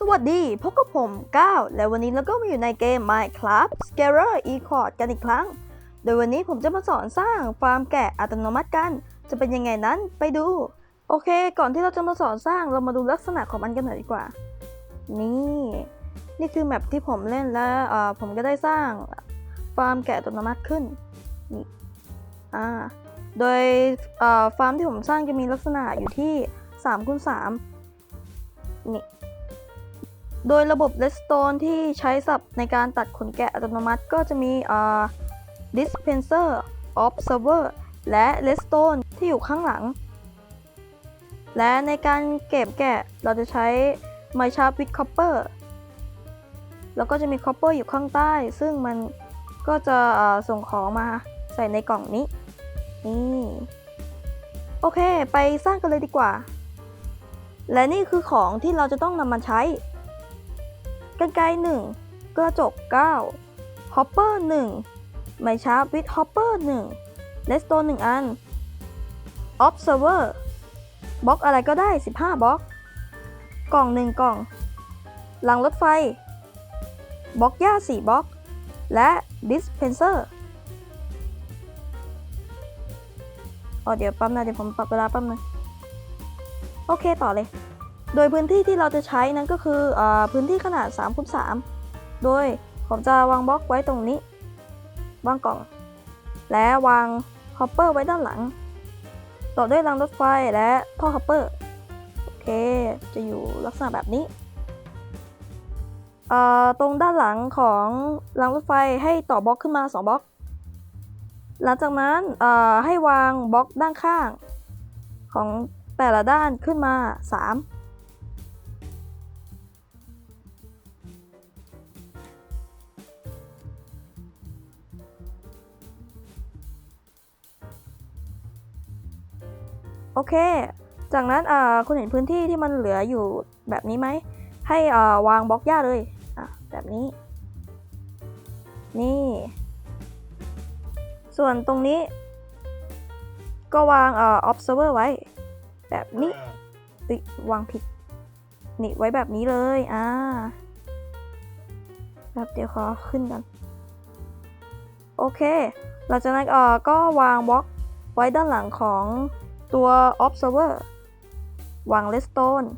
สวัสดี พบกับผมก้าวและวันนี้เราก็มาอยู่ในเกม Minecraft Scarer e c o r d กันอีกครั้ง โดยวันนี้ผมจะมาสอนสร้างฟาร์มแกะอัตโนมัติกัน จะเป็นยังไงนั้นไปดู โอเค ก่อนที่เราจะมาสอนสร้างเรามาดูลักษณะของมันกันหน่อยดีกว่า นี่ นี่คือแมปที่ผมเล่นแล้วเออผมก็ได้สร้างฟาร์มแกะอัตโนมัติขึ้น นี่ อ่า โดยเออฟาร์มที่ผมสร้างจะมีลักษณะอยู่ที่3คูณ3นี่ โดยระบบ Redstone ที่ใช้สับในการตัดขนแกะอัตโนมัติก็จะมี Dispenser Observer และ Redstone ที่อยู่ข้างหลัง และในการเก็บแกะเราจะใช้ m i n e s h a r p with Copper แล้วก็จะมี Copper อยู่ข้างใต้ ซึ่งมันก็จะส่งของมาใส่ในกล่องนี้ นี่ โอเค ไปสร้างกันเลยดีกว่า และนี่คือของที่เราจะต้องนำมาใช้ กันไกรหนึ่งกระจก9ฮอปเปอร์1ไม้ชาร์ปวิดฮอปเปอร์1เลสโตน1อัน Observer บล็อกอะไรก็ได้ 15บล็อก กล่อง1กล่องหลังรถไฟบล็อกหญ้า4บล็อก และ Dispenser อ๋อเดี๋ยวปั๊มนะเดี๋ยวผมปรับเวลาแปั๊มนึงโอเคต่อเลย โดยพื้นที่ที่เราจะใช้นั้นก็คืออพื้นที่ขนาด3คูณ3โดยผมจะวางบล็อกไว้ตรงนี้ วางกล่อง และวางฮอปเปอร์ไว้ด้านหลัง ต่อด้วยรางรถไฟและท่อฮอปเปอร์ โอเค จะอยู่ลักษณะแบบนี้ ตรงด้านหลังของรางรถไฟให้ต่อบล็อกขึ้นมา 2 บล็อก หลังจากนั้นให้วางบล็อกด้านข้างของแต่ละด้านขึ้นมา 3 โอเค จากนั้นอ่าคุณเห็นพื้นที่ที่มันเหลืออยู่แบบนี้ไหม ให้อ่าวางบล็อกหญ้าเลยอะแบบนี้ นี่ ส่วนตรงนี้ ก็วางอ่า observer ไว้ แบบนี้เอ้ยวางผิด นี่ไว้แบบนี้เลย อ่าแบบเดี๋ยวขอขึ้นกัน โอเค หลังจากนั้นเอ่อก็วางบล็อกไว้ด้านหลังของ ตัว observer วาง redstone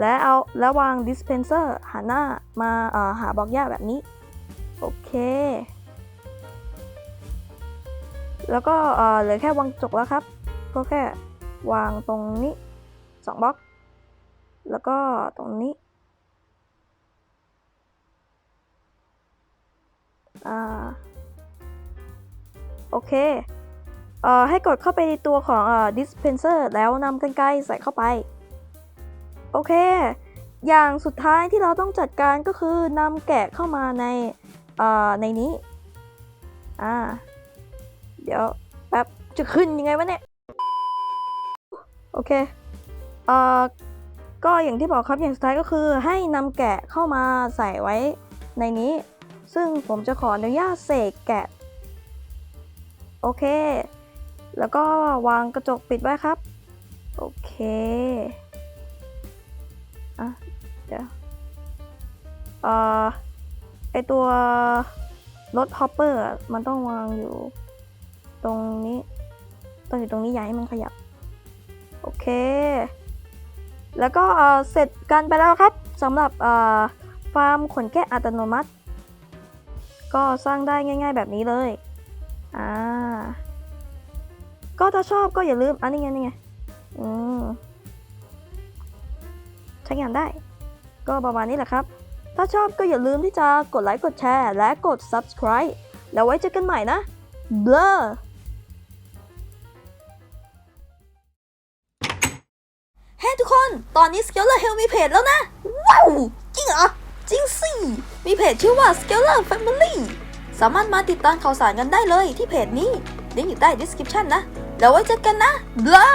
และเอาแล้วาง dispenser หันหน้ามาเอ่อหาบล็อกหญ้าแบบนี้ โอเค แล้วก็เหลือแค่วางจกแล้วครับ ก็แค่วางตรงนี้สองบล็อก แล้วก็ตรงนี้อ่าโอเค ให้กดเข้าไปในตัวของอ dispenser แล้วนำกรรไกรใส่เข้าไป โอเค อย่างสุดท้ายที่เราต้องจัดการก็คือนำแกะเข้ามาในในนี้ อ่า เดี๋ยวแป๊บจะขึ้นยังไงวะเนี่ย โอเคเอ่อก็อย่างที่บอกครับอย่างสุดท้ายก็คือให้นำแกะเข้ามาใส่ไว้ในนี้ ซึ่งผมจะขออนุญาตเสกแกะ โอเค แล้วก็วางกระจกปิดไว้ครับ โอเค อะ เดี๋ยวเอ่อไอตัวรถฮอปเปอร์มันต้องวางอยู่ ตรงนี้ต้องอยู่ตรงนี้อย่าให้มันขยับ โอเค แล้วก็เอ่อเสร็จกันไปแล้วครับสำหรับเอ่อฟาร์มขนแกะอัตโนมัติ ก็สร้างได้ง่าย ๆ แบบนี้เลย อ่า ก็ถ้าชอบก็อย่าลืมอันนี้ไงนี่ไงอืมใช้งานได้ ก็ประมาณนี้แหละครับ ถ้าชอบก็อย่าลืมที่จะกดไลค์กดแชร์และกด subscribe แล้วไว้เจอกันใหม่นะ เบลอเฮ้ทุกคน ตอนนี้ s k e l l e r Hell มีเพจแล้วนะ ว้าว จริงเหรอ จริงสิ มีเพจชื่อว่า s k e l l e r Family สามารถมาติดตามข่าวสารกันได้เลยที่เพจนี้ลิงก์อยู่ใต้ description นะ แล้วไว้เจอกันนะเบลอ